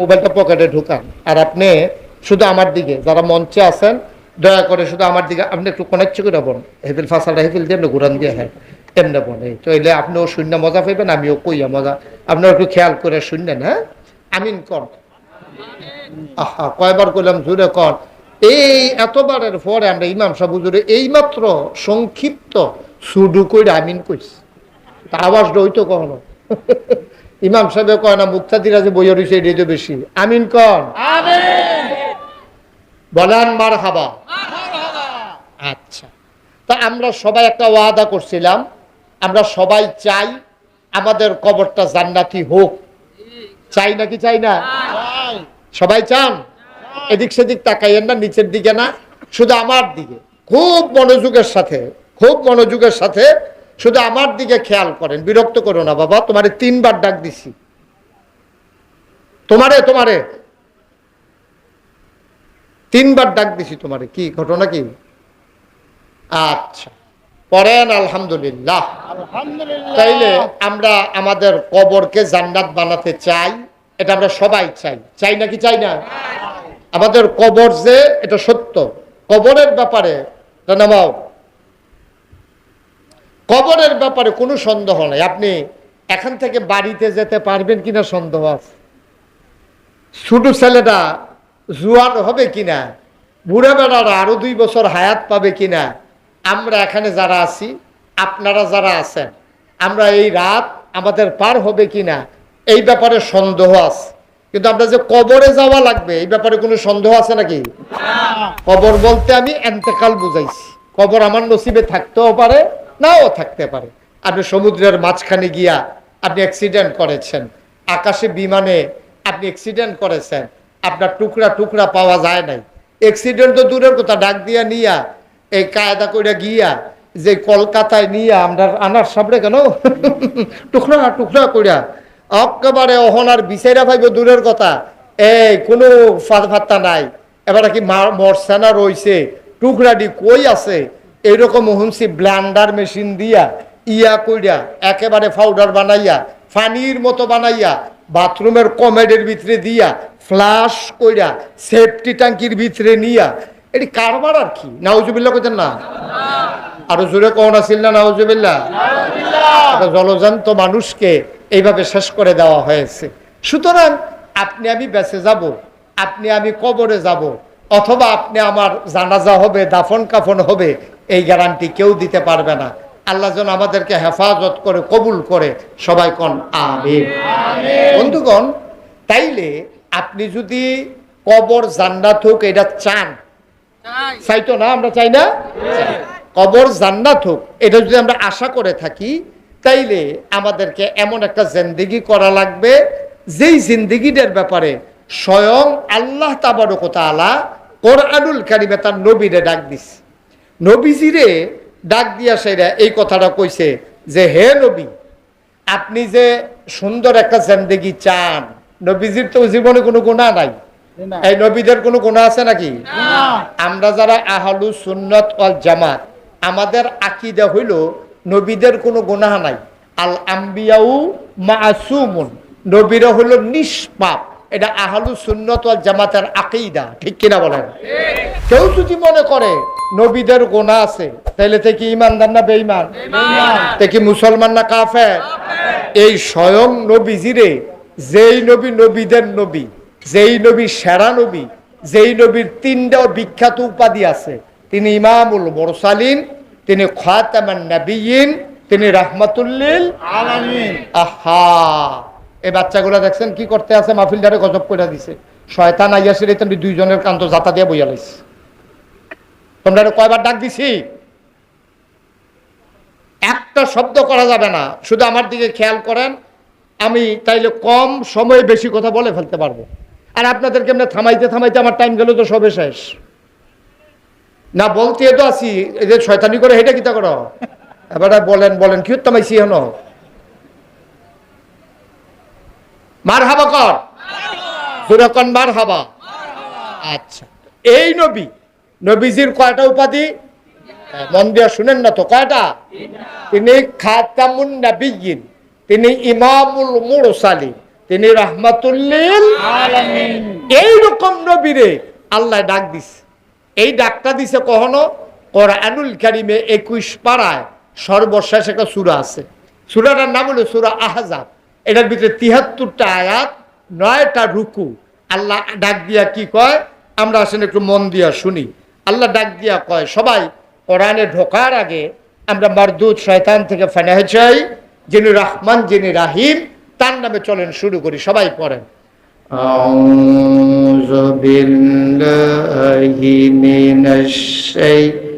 মোবাইলটা পকেটে ঢুকান। আর আপনি শুধু আমার দিকে, যারা মঞ্চে আছেন, দয়া করে শুধু আমার দিকে, আপনি একটু কনেক্ট করে বোন হেফিল ফাঁসাটা হেফিল দিয়ে ঘুরান দিয়ে হ্যাঁ এমনি বোন এই চইলে আপনিও শূন্য মজা পাইবেন, আমিও কইয়া মজা। আপনারা একটু খেয়াল করে শুনলেন হ্যাঁ? আমিন কর আহা, কয়বার করলাম জুড়ে কর এই এতবারের পরে আমরা ইমাম সাহেব হুজুরে এইমাত্র সংক্ষিপ্ত সুডু কইরা আমিন কইছি। তা আওয়াজটা হইতো কখনো? ইমাম সাহেব কয় না মুক্তাদিরা যে বইয়া রয়েছে এটাই তো বেশি। আমিন কন? বলেন মার হাবা আচ্ছা। তা আমরা সবাই একটা ওয়াদা করছিলাম আমরা সবাই চাই আমাদের কবরটা জান্নাতি হোক। চাই নাকি চাই না? সবাই চান? এদিক সেদিক তাকাইয়েন না নিচের দিকে না শুধু আমার দিকে। খুব মনোযোগের সাথে খুব মনোযোগের সাথে শুধু আমার দিকে খেয়াল করেন বিরক্ত করো না বাবা তোমারে তিনবার ডাক দিছি। তোমারে তোমারে। তিনবার ডাক দিছি তোমারে কি ঘটনা কি? আচ্ছা পড়েন আলহামদুলিল্লাহ। তাইলে আমরা আমাদের কবরকে জান্নাত বানাতে চাই এটা আমরা সবাই চাই। চাই নাকি চাই না? আমাদের কবর যে এটা সত্য। কবরের ব্যাপারে নামাও কবরের ব্যাপারে কোনো সন্দেহ নাই। আপনি এখান থেকে বাড়িতে যেতে পারবেন কিনা সন্দেহ আছে? ছোট ছেলেটা জুয়ান হবে কিনা? বুড়া বেড়ারা আরও দুই বছর হায়াত পাবে কিনা? আমরা এখানে যারা আছি আপনারা যারা আছেন আমরা এই রাত আমাদের পার হবে কিনা? এই ব্যাপারে সন্দেহ আছে। কিন্তু আমরা যে কবরে যাওয়া লাগবে এই ব্যাপারে কোনো সন্দেহ আছে নাকি? কবর বলতে আমি এন্তেকাল বুঝাইছি। কবর আমার নসিবে থাকতেও পারে নাও থাকতে পারে। আপনি সমুদ্রের মাঝখানে গিয়া আপনি অ্যাক্সিডেন্ট করেছেন। আকাশে বিমানে আপনি অ্যাক্সিডেন্ট করেছেন। আপনার টুকরা টুকরা পাওয়া যায় নাই। অ্যাক্সিডেন্ট তো দূরের কথা, ডাক দিয়া নিয়া, এই কায়দা করে গিয়া, যে কলকাতায় নিয়ে আমরা আনার সামনে কেন? টুকরা টুকরা কইরা, একেবারে অহনার বিচাইরা পাইব দূরের কথা। এই কোনো ফাঁদ ফাত্তা নাই। এবার কি মার- মরছে না রইছে। টুকরাটি কই আছে? এইরকম হুনছি ব্লান্ডার মেশিন দিয়া, ইয়া কইরা, একেবারে পাউডার বানাইয়া, ফানির মতো বানাইয়া, বাথরুমের কমেডের ভিতরে দিয়া ফ্লাশ কইরা সেফটি ট্যাঙ্কির ভিতরে নিয়া। এটি কারবার আর কি? নাউজুবিল্লা কইতেন না? আরও জোরে কখন আসিল না নাউজুবিল্লা জলজান্ত মানুষকে এইভাবে শেষ করে দেওয়া হয়েছে। সুতরাং আপনি আমি বেঁচে যাব, আপনি আমি কবরে যাব, অথবা আপনি আমার জানাজা হবে দাফন কাফন হবে এই গ্যারান্টি কেউ দিতে পারবে না। আল্লাহ যেন আমাদেরকে হেফাজত করে কবুল করে। সবাই কন আমিন। বন্ধুগণ তাইলে আপনি যদি কবর জান্নাত হোক এটা চান? চাই। তো না আমরা চাই না? কবর জান্নাত হোক এটা যদি আমরা আশা করে থাকি তাইলে আমাদেরকে এমন একটা জিন্দিগি করা লাগবে যেই জিন্দিগিটার ব্যাপারে স্বয়ং আল্লাহ তাবারকতালা কোরআনুল কারিমে তার নবীরে ডাক দিস নবীজিরে ডাক দিয়া সেরা এই কথাটা কইছে যে হে নবী আপনি যে সুন্দর একটা জিন্দেগি চান নবীজির তো জীবনে কোনো গুণা নাই। এই নবীদের কোনো গুণা আছে নাকি? আমরা যারা আহলু সুন্নত ওয়াল জামাত আমাদের আকিদা হইল নবীদের কোনো গুনাহ নাই। আল আম্বিয়াউ মাসুমুন নবীরা হলো নিষ্পাপ। এটা আহলু সুন্নত জামাতের আকিদা ঠিক কিনা বলেন? কেউ যদি মনে করে নবীদের গোনা আছে তাহলে থেকে ইমানদার না বেঈমান? থেকে মুসলমান না কাফের? এই স্বয়ং নবী নবীজিরে যেই নবী নবীদের নবী যেই নবী সেরা নবী যেই নবীর তিনটা বিখ্যাত উপাধি আছে তিনি ইমামুল মোরসালিন তিনি খাতামান নবীন তিনি রাহমাতুল্লিল আলামিন। আহা। এই বাচ্চাগুলো দেখছেন, কি করতে আছে? মাহফিলদারে গজব করে দিছে। শয়তান আইয়াসির তুমি দুইজনের কান্ত জাতা দিয়ে বইয়া লাইছে। তোমরা কয়বার ডাক দিছি? একটা শব্দ করা যাবে না। শুধু আমার দিকে খেয়াল করেন, আমি তাইলে কম সময়ে বেশি কথা বলে ফেলতে পারব। আর আপনাদেরকে এমনি থামাইতে থামাইতে আমার টাইম গেল তো সবে শেষ। না, বলতে তো আছি, এই যে শয়তানি করে হেঁটে কিতা করো? এবারে বলেন বলেন, কি থামাইছি হন মার হাবা কর। সুরকন মার হাবা আচ্ছা। এই নবী, নবীজির কয়টা উপাধি? মন দিয়া শুনেন না তো, কয়টা? তিনি খাতামুন নাবিয়িন তিনি ইমামুল মুরসালিন, তিনি রাহমাতুল্লিল এইরকম নবীরে আল্লাহ ডাক দিছে। এই ডাকটা দিছে কখনো? কোরআনুল কারিমে একুশ পাড়ায় সর্বশেষ একটা সুরা আছে। সুরাটার নাম হলো সুরা আহজাব। এটার ভিতরে তিহাত্তরটা আয়াত নয়টা রুকু আল্লাহ ডাক দিয়া কি কয় আমরা আসলে একটু মন দিয়া শুনি আল্লাহ ডাক দিয়া কয় সবাই কোরআনে ঢোকার আগে আমরা মারদুদ শয়তান থেকে ফেনাহে চাই যিনি রহমান যিনি রাহিম তার নামে চলেন শুরু করি সবাই পড়েন أعوذ بالله من الشيطان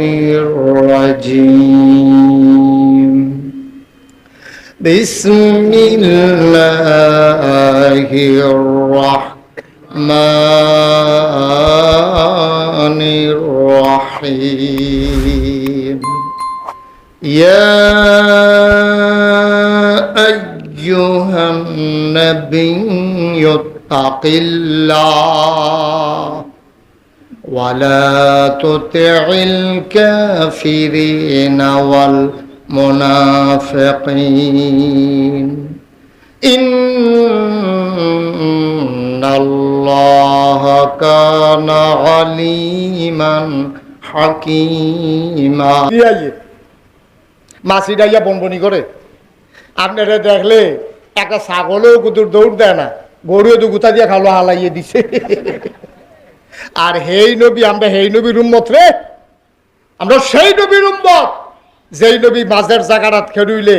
الرجيم. بسم الله الرحمن الرحيم. يا أيها النبي اتق الله. ولا تطع الكافرين والمنافقين إن الله كان عليما حكيما মাসি ডাইয়া বনবনি করে আপনারা দেখলে একটা ছাগলও কুতুর দৌড় দেয় না গরুও তো গুতা দিয়ে খালো হালাইয়ে দিছে আর হেই নবী, আমরা হেই নবীর উম্মত রে। আমরা সেই নবীর উম্মত। যেই নবী মাঝের জায়গাটা খেরুইলে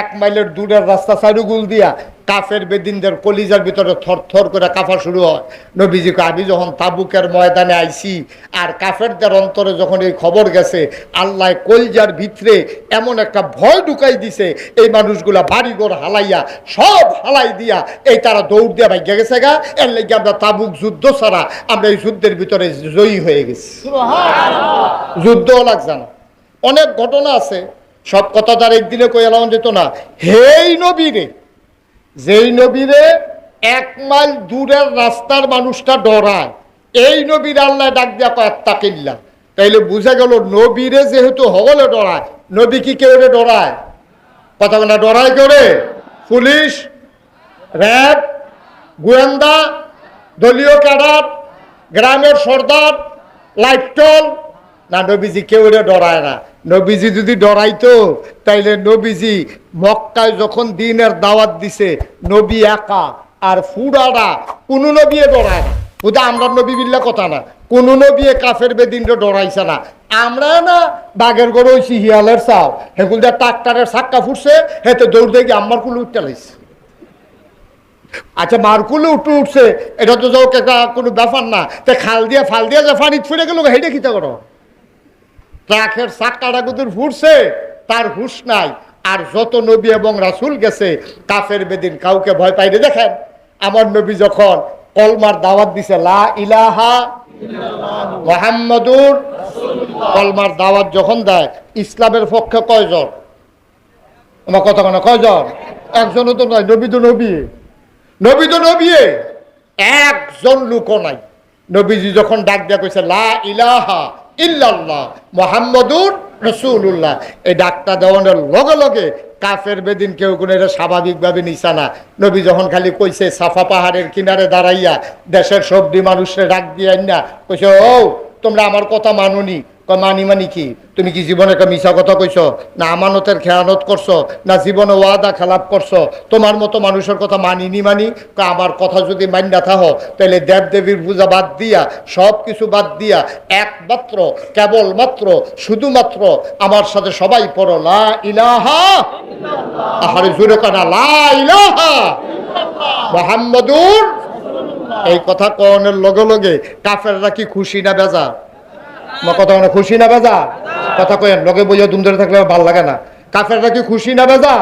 এক মাইলের দূরের রাস্তা সাইডুগুল দিয়া কাফের বেদিনদের কলিজার ভিতরে থর থর করে কাফা শুরু হয়। নবীজিকে আমি যখন তাবুকের ময়দানে আইছি আর কাফেরদের অন্তরে যখন এই খবর গেছে আল্লাহ কলজার ভিতরে এমন একটা ভয় ঢুকাই দিছে এই মানুষগুলা বাড়িঘর হালাইয়া সব হালাই দিয়া এই তারা দৌড় দিয়া ভাগ্যা গেছে গা। এর লেগে আমরা তাবুক যুদ্ধ ছাড়া আমরা এই যুদ্ধের ভিতরে জয়ী হয়ে গেছি। যুদ্ধও লাগছে না। অনেক ঘটনা আছে। সব কথা তার একদিনে কই এলাম যেত না। হেই নবীরে যেই নবীরে এক মাইল দূরের রাস্তার মানুষটা ডরায়। এই নবীর আল্লাহ ডাক দিয়া কয় তাকিল্লা তাইলে বুঝা গেল নবীরে যেহেতু হগলে ডরায়, নবী কি কেউ রে ডরায়? কথা না, ডরায় কেউ রে? পুলিশ, র্যাব, গোয়েন্দা, দলীয় ক্যাডার, গ্রামের সর্দার লাইটল না, নবীজি কেউ রে ডরায় না। নবীজি যদি ডরাইতো, তাইলে নবীজি মক্কায় যখন দিনের দাওয়াত দিছে, নবী একা, আর ফুডারা কোনো নবীয়ে ডরায় না। বুঝা আমরা নবী বিল্লা কথা না। কোনো নবীয়ে কাফের বেদিনটা ডরাইছে না। আমরা না, বাঘের গড়ে হইছি হিয়ালের চাও হেগুল দিয়ে ট্রাক্টারের সাক্কা ফুটছে, হেতে দৌড় গিয়ে আমার কুলো উঠতে লাইছে আচ্ছা মারকুলে উঠে উঠছে, এটা তো যাও কোনো ব্যাপার না। তা খাল দিয়া, ফাল দিয়া যে পানি ফিরে গেল হেঁটে খিতে করো? ট্রাকের চাক্কাটা কুতুর ফুটছে তার হুশ নাই। আর যত নবী এবং রাসুল গেছে, কাফের বেদিন কাউকে ভয় পাইলে দেখেন? আমার নবী যখন কলমার দাওয়াত দিছে, লা ইলাহা মোহাম্মদুর কলমার দাওয়াত যখন দেয়, ইসলামের পক্ষে কয়জন? আমার কথা কেন, কয়জন? একজনও তো নয়, নবী তো নবী। নবী তো নবী। একজন লোকও নাই। নবীজি যখন ডাক দিয়া কইছে, লা ইলাহা ইল্লাল্লাহ, মোহাম্মদুর রসুল্লাহ এই ডাকটা দেওয়ানোর লগে লগে কাফের বেদিন কেউ কোনো এটা স্বাভাবিকভাবে নিছা না। নবী যখন খালি কইছে, সাফা পাহাড়ের কিনারে দাঁড়াইয়া দেশের সবজি মানুষের ডাক দিয়ে না কইছে, ও, তোমরা আমার কথা মানুনি। কয়, মানি মানি কি? তুমি কি জীবনে একটা মিশা কথা কইছো না আমানতের খেয়ানত করছ না জীবনে ওয়াদা খেলাপ করছ তোমার মতো মানুষের কথা মানিনি মানি? আমার কথা যদি মান্যা থাকো তাহলে দেব দেবীর পূজা বাদ দিয়া, সব কিছু বাদ দিয়া একমাত্র কেবলমাত্র শুধুমাত্র আমার সাথে সবাই পড়ো লা ইলাহা আহারে জুড়ে কানা লা ইলাহা মোহাম্মদুর এই কথা কনের লগে লগে কাফেররা কি খুশি না বেজা কথা খুশি না বাজা কথা কয়েন লগে বইয়া দুম ধরে থাকলে ভালো লাগে না। কাফেররা কি খুশি না বেজা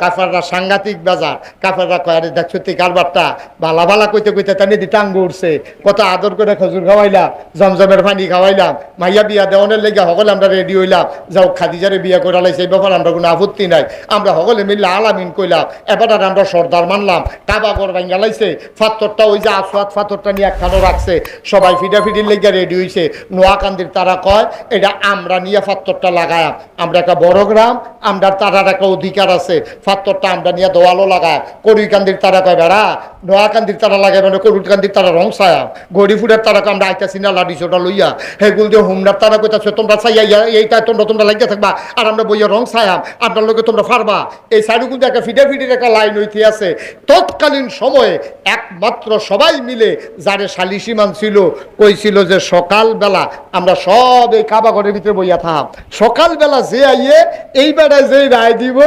কাফেররা সাংঘাতিক বেজা কাফেররা কয়, আরে দেখছ তুই কারবারটা ভালা ভালা কইতে কইতে টানি দি টাঙ্গ উঠছে কত আদর করে খজুর খাওয়াইলাম, জমজমের পানি খাওয়াইলাম, মাইয়া বিয়া দেওয়ানের লেগে সকলে আমরা রেডি হইলাম। যাও, খাদিজারে বিয়া করে লাইছে এই ব্যাপার আমরা কোনো আপত্তি নাই। আমরা সকলে মিললে আলামিন কইলাম, এবার আমরা সর্দার মানলাম। কাবা গর ভাঙ্গা লাইছে, ফাতরটা ওই যে আসোয়াত ফাতরটা নিয়ে একখানো রাখছে। সবাই ফিডা ফিডির লেগে রেডি হইছে। নোয়াকান্দির তারা কয়, এটা আমরা নিয়ে ফাতরটা লাগায়াম। আমরা একটা বড় গ্রাম আমরা তারার একটা অধিকার আছে। ফাত্তরটা আমরা নিয়ে দোয়ালো লাগায় করিকান্দির তারা কয়, বেড়া, নোয়াকান্দির তারা লাগাই মানে করুকান্দির তারা রং ছায়া। গরিফুরের তারা আমরা আইতাছি না লাডিস ওটা লইয়া। হেগুল দিয়ে হুমনার তারা কইতাছে, তোমরা ছাইয়া ইয়া, এইটা তোমরা তোমরা লাগিয়ে থাকবা। আর আমরা বইয়া রং ছায়াম আপনার লোকে তোমরা পারবা এই সাইডুকুল দিয়ে একটা ফিডে ফিডির একটা লাইন হইতে আছে। তৎকালীন সময়ে একমাত্র সবাই মিলে যারে সালিসি ছিল, কইছিল যে সকালবেলা আমরা সব এই কাবা ঘরের ভিতরে বইয়া থাম। সকালবেলা যে আইয়ে এই বেড়ায় যে রায় দিব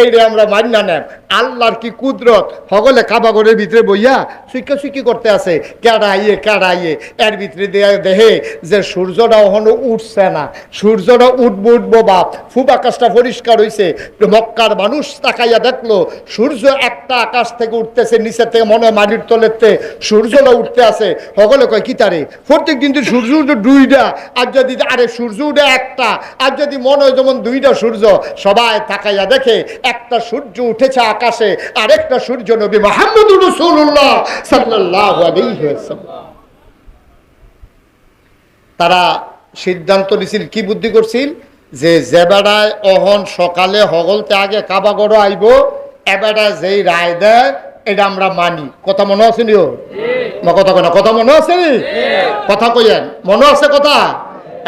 এই রে আমরা মান্না নেন আল্লাহর কি কুদরত? সকলে কাবা ঘরের ভিতরে বইয়া সুইকা সুইকি করতে আছে। কেডা আইয়ে কেডা আইয়ে এর ভিতরে দেয়া দেহে যে সূর্যটা ওখানে উঠছে না। সূর্যটা উঠবো উঠবো বাপ। ফুপ আকাশটা পরিষ্কার হইছে। মক্কার মানুষ তাকাইয়া দেখল, সূর্য একটা আকাশ থেকে উঠতেছে, নিচের থেকে মনে হয় মাটির তলেতে। সূর্যটা উঠতে আছে। সকলে কয়, কি তারে? প্রত্যেক দিন তো সূর্য উঠে দুইটা। আর যদি, আরে সূর্য উঠে একটা। আর যদি মনে হয় যেমন দুইটা সূর্য সবাই তাকাইয়া দেখে একটা সূর্য উঠেছে আকাশে আরেকটা সূর্য নবী মোহাম্মদ রসুল্লাহ সাল্লাহ আলাইহি তারা সিদ্ধান্ত নিছিল কি বুদ্ধি করছিল? যে জেবেড়ায় অহন সকালে হগলতে আগে কাবাগড় আইব এবেড়ায় যেই রায় দেয় এটা আমরা মানি। কথা মনে আছে নি? ও? কথা কয় না কথা মনে আছে কথা কইয়েন মনে আছে কথা?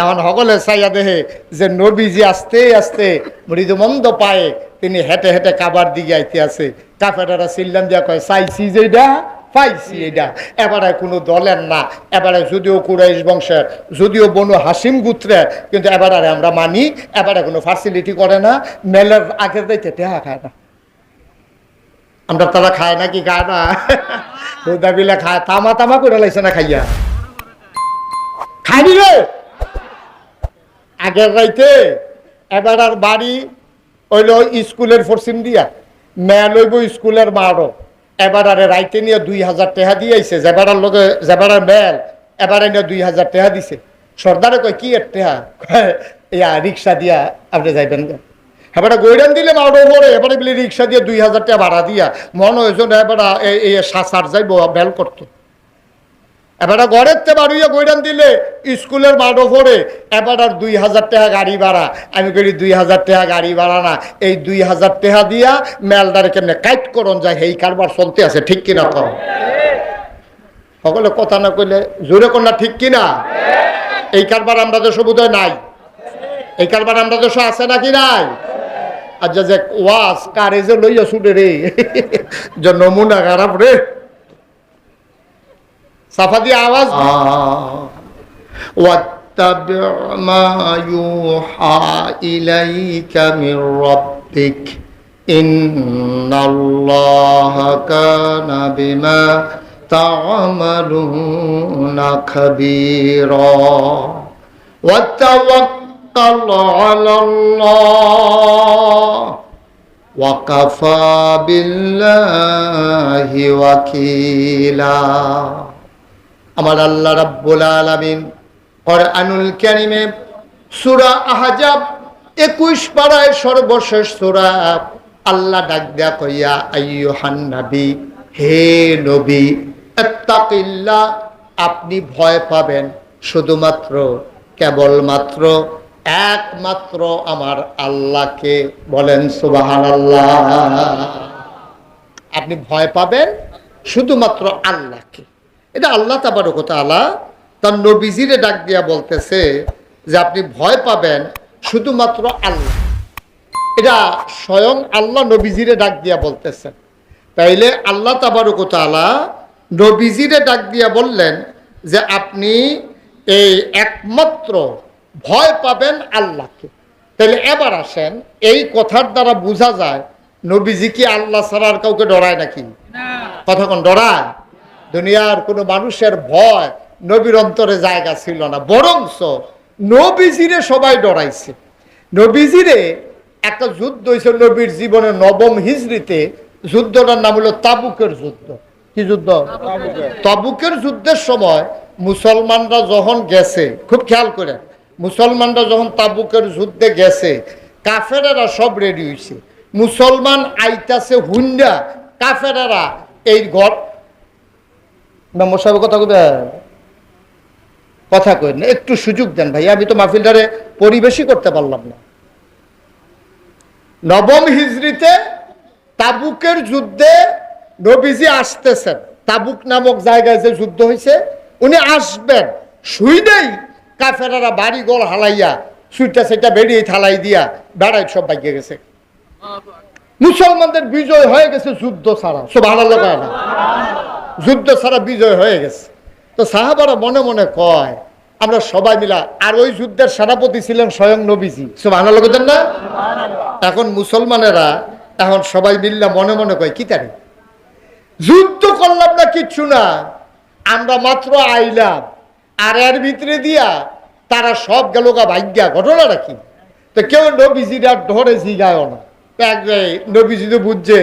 এখন সকলে চাইয়া দেহে যে নবীজি আস্তে আস্তে মৃদুমন্দ পায়ে তিনি হেঁটে হেঁটে কাবার দিকে আইতে আছে। কাফেরারা সিল্লাম দিয়া কয়, চাইছি যেটা পাইছি এটা এবারে কোনো দলের না। এবারে যদিও কুরাইশ বংশের, যদিও বনু হাসিম গুত্রের, কিন্তু এবারে আমরা মানি, এবারে কোনো ফ্যাসিলিটি করে না। মেলের আগের দাইতে টেহা খায় না। আমরা তারা খায় না কি খায় না? হুদা বিলে খায়, তামা তামা করে লাইছে না খাইয়া। খাইনি রে? আগের রাইতে এবার আর বাড়ি হইল স্কুলের ফরসিম দিয়া। মেয়া লইব স্কুলের মারও এবার আরে রাইতে নিয়ে দুই হাজার টেহা দিয়েছে জেবারার লগে জেবারার মেল এবারে নিয়ে দুই হাজার টেহা দিছে। সর্দারে কয়, কি এর টেহা ইয়া রিক্সা দিয়া আপনি যাইবেন গা। এবারে গৈরান দিলে মারো পরে এবারে বলে রিক্সা দিয়ে দুই হাজার টাকা ভাড়া দিয়া। মনে হয়েছে না এবারে সাসার যাইব, বেল করতো। এবারে ঘরের তে বাড়িয়ে গৈরান দিলে স্কুলের মাঠও পড়ে এবার আর দুই হাজার টাকা গাড়ি ভাড়া। আমি করি দুই হাজার টাকা গাড়ি ভাড়া না। এই দুই হাজার টাকা দিয়া মেলদারে কেমনে কাইট করন যায় এই কারবার চলতে আছে, ঠিক কিনা কম সকলে কথা না কইলে জোরে কন্যা ঠিক কিনা? এই কারবার আমরা দেশ বোধহয় নাই। এই কারবার আমরা দেশ আছে নাকি নাই? আচ্ছা যে ওয়াজ, কারে যে লইয়া ছুটে রে? যে নমুনা খারাপ রে। صفا دي آواز؟ آه، آه، آه. واتبع ما يوحى إليك من ربك. إن الله كان بما تعملون خبيرا. وتوكل على الله. وكفى بالله وكيلا. আমার আল্লাহ রাব্বুল আলামিন কোরআনুল কারীমে সূরা আহজাব 21 পারায় সর্বশেষ সূরা আল্লাহ ডাক দেয়া কইয়া, আইয়ুহান নবী, হে নবী ইত্তাকিল্লাহ আপনি ভয় পাবেন। শুধুমাত্র, কেবলমাত্র, একমাত্র আমার আল্লাহকে বলেন সুবহানাল্লাহ। আপনি ভয় পাবেন, শুধুমাত্র আল্লাহকে। এটা আল্লাহ তাবারকতালা তার নবীজিরে ডাক দিয়া বলতেছে যে আপনি ভয় পাবেন শুধুমাত্র আল্লাহ। এটা স্বয়ং আল্লাহ নবীজিরে ডাক দিয়া বলতেছেন। তাইলে আল্লাহ তাবারকতালা নবীজিরে ডাক দিয়া বললেন যে আপনি এই একমাত্র ভয় পাবেন আল্লাহকে। তাহলে এবার আসেন এই কথার দ্বারা বোঝা যায় নবীজি কি আল্লাহ ছাড়া আর কাউকে ডরায় নাকি? কতক্ষণ ডরায়? দুনিয়ার কোনো মানুষের ভয় নবীর অন্তরে জায়গা ছিল না। বরংস নবীজিরে সবাই ডরাইছে। নবীজিরে একটা যুদ্ধ হয়েছে নবীর জীবনে নবম হিজড়িতে। যুদ্ধটার নাম হলো তাবুকের যুদ্ধ। কি যুদ্ধ? তাবুকের যুদ্ধের সময় মুসলমানরা যখন গেছে, খুব খেয়াল করে, মুসলমানরা যখন তাবুকের যুদ্ধে গেছে, কাফেরেরা সব রেডি হয়েছে মুসলমান আইতাছে হুন্ডা কাফেরেরা এই ঘর মেম্বার সাহেব কথা কবে কথা কই না, একটু সুযোগ দেন ভাই, আমি তো মাহফিলটারে পরিবেশই করতে পারলাম না। নবম হিজড়িতে তাবুকের যুদ্ধে নবীজি আসতেছেন। তাবুক নামক জায়গায় যে যুদ্ধ হয়েছে উনি আসবেন শুই নেই কাফেরারা বাড়ি গোল হালাইয়া সুইটা সেটা বেরিয়ে থালাই দিয়া বেড়াই সব বাইকে গেছে। মুসলমানদের বিজয় হয়ে গেছে যুদ্ধ ছাড়া। সব আলাদা কয় না? যুদ্ধ ছাড়া বিজয় হয়ে গেছে। তো সাহাবারা মনে মনে কয়, আমরা সবাই মিলা আর ওই যুদ্ধের সেনাপতি ছিলেন স্বয়ং নবীজি। সব আনা লোকেদের না? এখন মুসলমানেরা এখন সবাই মিল্লা মনে মনে কয়, কি তারে? যুদ্ধ করলাম না কিচ্ছু না। আমরা মাত্র আইলাম। আর এর ভিতরে দিয়া তারা সব গেল গা ভাগ্যা। ঘটনাটা কি? তো কেউ নবীজিরা ধরে জিগায়ও না। এক নবীজি তো বুঝছে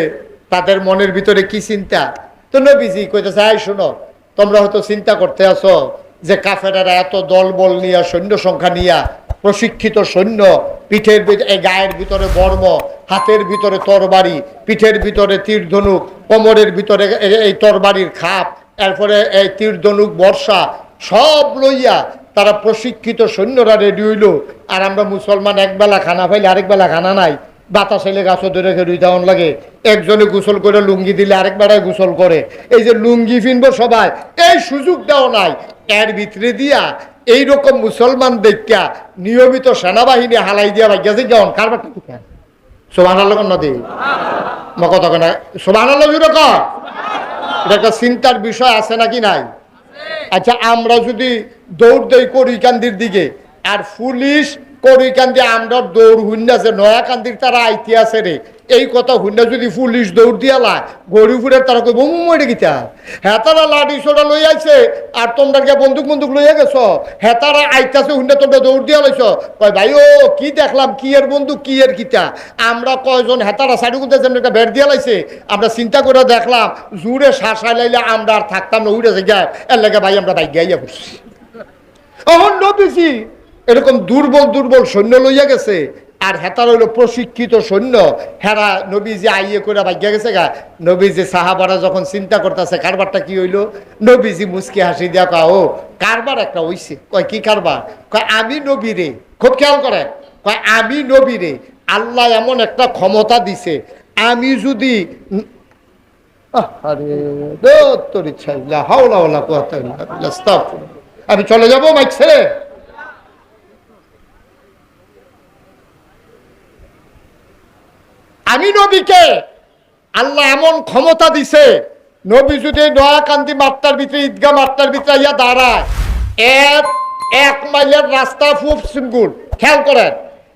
তাদের মনের ভিতরে কি চিন্তা। তো নবীজি কইতেছে আই শোনো, তোমরা হয়তো চিন্তা করতে আসো যে কাফেরারা এত দল বল নিয়া, সৈন্য সংখ্যা নিয়া, প্রশিক্ষিত সৈন্য, পিঠের গায়ের ভিতরে বর্ম, হাতের ভিতরে তরবারি, পিঠের ভিতরে তীর ধনুক কোমরের ভিতরে এই তরবারির খাপ, এরপরে এই তীর ধনুক বর্ষা, সব লইয়া তারা প্রশিক্ষিত সৈন্যরা রেডি হইল। আর আমরা মুসলমান একবেলা খানা পাইলে আরেক বেলা খানা নাই। বাতাস এলে গাছ ধরে রুই দেওয়ান লাগে। একজনে গোসল করে লুঙ্গি দিলে আরেক বেড়ায় গোসল করে। এই যে লুঙ্গি ফিনবো সবাই, এই সুযোগ দেওয়া নাই। এর ভিতরে দিয়া এই রকম মুসলমান দেখা নিয়মিত সেনাবাহিনী হালাই দিয়া ভাই গেছে কেমন কারবার সোভান নদী কর এটা চিন্তার বিষয় আছে নাকি নাই? আচ্ছা আমরা যদি দৌড় দেই করিকান্দির দিকে, আর পুলিশ করিকান্দি আমরা দৌড় হুন্নাছে নয়া কান্দির তারা আইতে আছে রে। এই কথা হুন্না যদি পুলিশ দৌড় দিয়ালা গরিপুরের তারা কই বমু মরে গিতা হেতারা লাঠি সোটা লই আইছে, আর তোমরা কে বন্দুক বন্দুক লইয়া গেছো। হেতারা আইতাছে হুন্না তোমরা দৌড় দিয়া লাইছ। কয়, ভাই, ও, কি দেখলাম, কি এর বন্দুক, কি এর কিতা? আমরা কয়জন হেতারা সাইডে কুদে একটা বের দিয়া লাইছে, আমরা চিন্তা করে দেখলাম, জুড়ে শাসাই লাইলে আমরা আর থাকতাম না, উড়ে গিয়া এর লাগে ভাই, আমরা বাইক গাইয়া পড়ছি অহন নবীজি এরকম দুর্বল দুর্বল সৈন্য লইয়া গেছে। আর হেতার হইল প্রশিক্ষিত সৈন্য। হেরা নবী যে আইয়ে করে ভাগ্যা গেছে গা। নবী যে সাহাবারা যখন চিন্তা করতেছে, কারবারটা কি হইল? নবীজি মুসকি হাসি দিয়া কয় ও কারবার একটা হইছে। কয়, কি কারবার? কয়, আমি নবী রে। খুব খেয়াল করে। কয়, আমি নবী রে। আল্লাহ এমন একটা ক্ষমতা দিছে। আমি যদি আরে তোর ইচ্ছা হাওলা। আমি চলে যাব মাইক ছেড়ে। আমি নবীকে, আল্লাহ এমন ক্ষমতা দিছে, নবী যদি নয়াকান্দি মাত্রার ভিতরে ঈদগা মাত্রার ভিতরে ইয়া দাঁড়ায়, এক এক মাইলের রাস্তা খুব সিম্পুল খেয়াল করেন,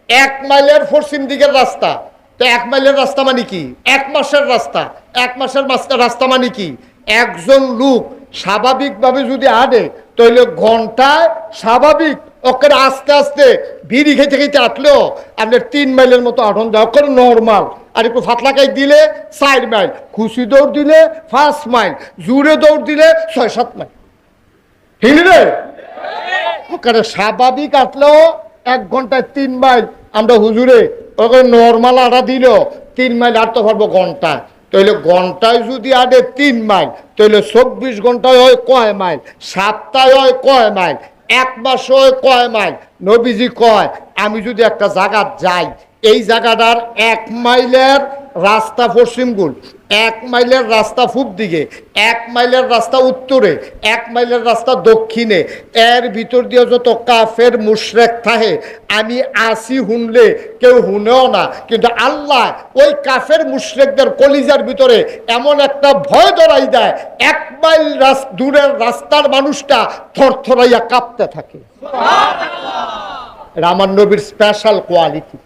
এক মাইলের পশ্চিম দিকের রাস্তা, তো এক মাইলের রাস্তা মানে কি? এক মাসের রাস্তা, এক মাসের মাস- রাস্তা মানে কি? একজন লোক স্বাভাবিকভাবে যদি আনে, তাহলে ঘন্টায় স্বাভাবিক, ওকে আস্তে আস্তে বিড়ি খেতে খেতে আটলেও আপনার তিন মাইলের মতো আঠন দেওয়া করে নর্মাল আর একটু ফাতলাকাই দিলে চার মাইল, খুশি দৌড় দিলে পাঁচ মাইল জুড়ে দৌড় দিলে ছয়, সাত মাইল। ঠিক রে? ওখানে স্বাভাবিক আটলেও এক ঘন্টায় তিন মাইল। আমরা হুজুরে ওখানে নর্মাল আটা দিল, তিন মাইল আটতে পারব ঘণ্টা তাহলে ঘন্টায় যদি আটে তিন মাইল তাহলে চব্বিশ ঘন্টায় হয় কয় মাইল? সাতটায় হয় কয় মাইল? এক মাস হয় কয় মাইল? নবীজি কয়, আমি যদি একটা জায়গা যাই এই জায়গাটার এক মাইলের রাস্তা পশ্চিমগুল এক মাইলের রাস্তা পূব দিকে এক মাইলের রাস্তা উত্তরে এক মাইলের রাস্তা দক্ষিণে। এর ভিতর দিয়ে যত কাফের মুশরেক থাকে আমি আসি শুনলে কেউ শুনেও না। কিন্তু আল্লাহ ওই কাফের মুশরেকদের কলিজার ভিতরে এমন একটা ভয় ধরাই দেয় এক মাইল দূরের রাস্তার মানুষটা থরথরাইয়া কাঁপতে থাকে। রামান নবীর স্পেশাল কোয়ালিটি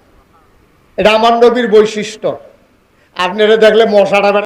রামান নবীর বৈশিষ্ট্য। আপনারা দেখলে মশাটা